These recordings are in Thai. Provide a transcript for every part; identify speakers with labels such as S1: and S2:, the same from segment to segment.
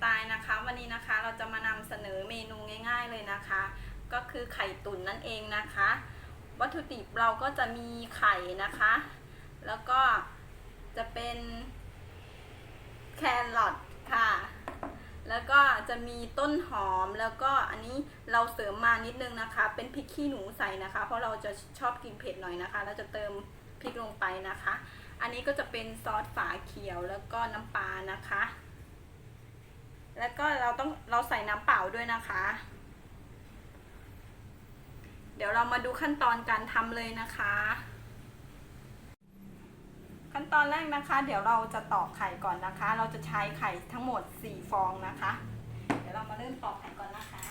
S1: ไตล์นะคะ วันนี้นะคะเราจะมานำเสนอเมนูง่าย ๆเลยนะคะ ก็คือไข่ตุ๋นนั่นเองนะคะ วัตถุดิบเราก็จะมีไข่นะคะ แล้วก็จะเป็นแครอทค่ะ แล้วก็จะมีต้นหอมแล้วก็อันนี้เราเสริมมานิดนึงนะคะ เป็นพริกขี้หนูใส่นะคะ เพราะเราจะชอบกินเผ็ดหน่อยนะคะ เราจะเติมพริกลงไปนะคะ อันนี้ก็จะเป็นซอสฝาเขียวแล้วก็น้ำปลานะคะ แล้วก็เราต้องเราใส่น้ำเปล่าด้วยนะคะ เดี๋ยวเรามาดูขั้นตอนการทำเลยนะคะ ขั้นตอนแรกนะคะ เดี๋ยวเราจะตอกไข่ก่อนนะคะ เราจะใช้ไข่ทั้งหมด 4 ฟองนะคะ เดี๋ยวเรามาเริ่มตอกไข่ก่อนนะคะ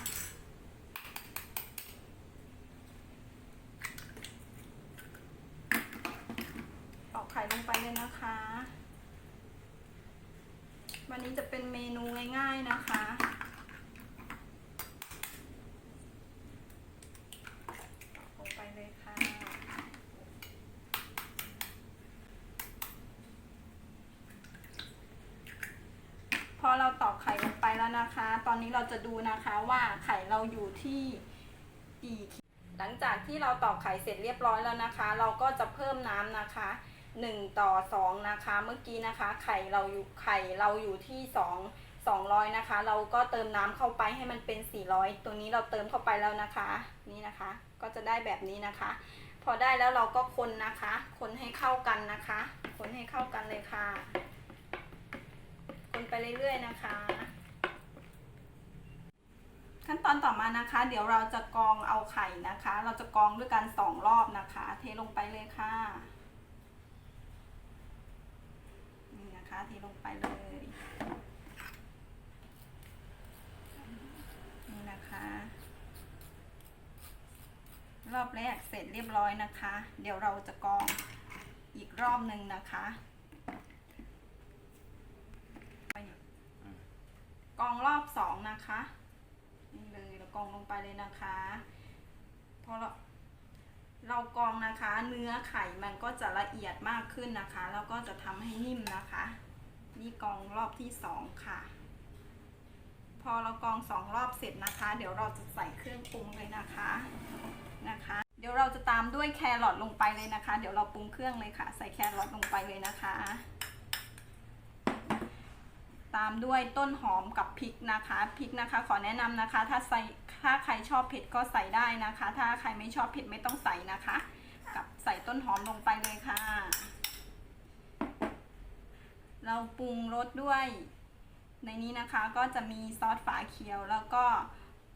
S1: ตอกไข่ลงไปเลยนะคะ วันนี้จะเป็นเมนูง่ายๆนะคะ ลงไปเลยค่ะ พอเราตอกไข่ลงไปแล้วนะคะ ตอนนี้เราจะดูนะคะว่าไข่เราอยู่ที่กี่ขีดหลังจากที่เราตอกไข่เสร็จเรียบร้อยแล้วนะคะ เราก็จะเพิ่มน้ำนะคะ 1 ต่อ 2 นะคะ เมื่อกี้นะคะ ไข่เราอยู่ไข่เราอยู่ที่ 2 200 นะคะ เราก็เติมน้ำเข้าไปให้มันเป็น 400 ตัวนี้เราเติมเข้าไปแล้วนะคะ นี่นะคะ ก็จะได้แบบนี้นะคะ พอได้แล้วเราก็คนนะคะ คนให้เข้ากันนะคะ คนให้เข้ากันเลยค่ะ คนไปเรื่อยๆนะคะขั้นตอนต่อมานะคะ เดี๋ยวเราจะกรองเอาไข่นะคะ เราจะกรองด้วยกันสองรอบนะคะ เทลงไปเลยค่ะ นี่นะคะ เทลงไปเลย นี่นะคะ รอบแรกเสร็จเรียบร้อยนะคะ เดี๋ยวเราจะกรองอีกรอบหนึ่งนะคะกองรอบสองนะคะนี่เลยเรากองลงไปเลยนะคะพอเราเรากองนะคะ เนื้อไข่มันก็จะละเอียดมากขึ้นนะคะ แล้วก็จะทำให้นิ่มนะคะ นี่กองรอบที่สองค่ะ พอเรากองสองรอบเสร็จนะคะ เดี๋ยวเราจะใส่เครื่องปรุงเลยนะคะนะคะ เดี๋ยวเราจะตามด้วยแครอทลงไปเลยนะคะ เดี๋ยวเราปรุงเครื่องเลยค่ะ ใส่แครอทลงไปเลยนะคะ ตามด้วยต้นหอมกับพริกนะคะพริกนะคะ ขอแนะนำนะคะ ถ้าใส่ถ้าใครชอบเผ็ดก็ใส่ได้นะคะ ถ้าใครไม่ชอบเผ็ดไม่ต้องใส่นะคะ กับใส่ต้นหอมลงไปเลยค่ะ เราปรุงรสด้วย ในนี้นะคะก็จะมีซอสฝาเขียวแล้วก็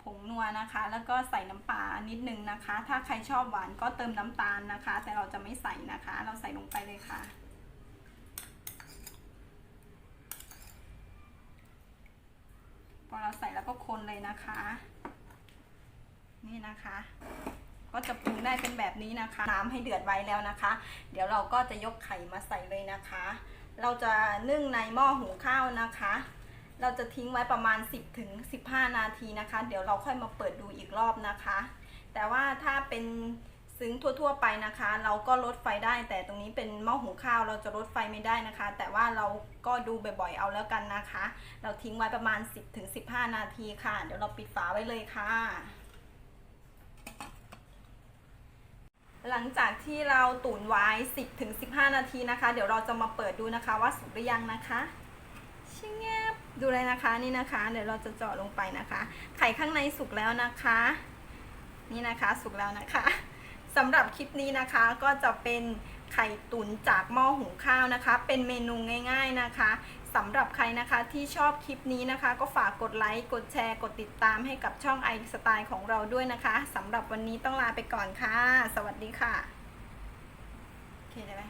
S1: ผงนัวนะคะ แล้วก็ใส่น้ำปลานิดนึงนะคะ ถ้าใครชอบหวานก็เติมน้ำตาลนะคะ แต่เราจะไม่ใส่นะคะ เราใส่ลงไปเลยค่ะ พอเราใส่แล้วก็คนเลยนะคะ นี่นะคะ ก็จะปรุงได้เป็นแบบนี้นะคะ น้ำให้เดือดไว้แล้วนะคะ เดี๋ยวเราก็จะยกไข่มาใส่เลยนะคะ เราจะนึ่งในหม้อหุงข้าวนะคะ เราจะทิ้งไว้ประมาณ 10ถึง15 นาทีนะคะ เดี๋ยวเราค่อยมาเปิดดูอีกรอบนะคะ แต่ว่าถ้าเป็นซึ้งทั่ว ๆ ไปนะคะ เราก็ลดไฟได้ แต่ตรงนี้เป็นหม้อหุงข้าวเราจะลดไฟไม่ได้นะคะ แต่ว่าเราก็ดูบ่อยๆเอาแล้วกันนะคะ เราทิ้งไว้ประมาณ 10ถึง15 นาทีค่ะ เดี๋ยวเราปิดฝาไว้เลยค่ะ หลังจากที่เราตุ๋นไว้ 10ถึง15 นาทีนะคะ เดี๋ยวเราจะมาเปิดดูนะคะว่าสุกหรือยังนะคะชิงแงบดูเลยนะคะนี่นะคะ เดี๋ยวเราจะเจาะลงไปนะคะ ไข่ข้างในสุกแล้วนะคะ นี่นะคะสุกแล้วนะคะสำหรับคลิปนี้นะคะก็จะเป็น ไข่ตุ๋นจากหม้อหุงข้าวนะคะ เป็นเมนูง่าย ๆนะคะสำหรับใครนะคะที่ชอบคลิปนี้นะคะ ก็ฝากกดไลค์กดแชร์ กดติดตามให้กับช่องไอสไตล์ของเราด้วยนะคะสำหรับวันนี้ต้องลาไปก่อนค่ะ สวัสดีค่ะ โอเคได้ไหม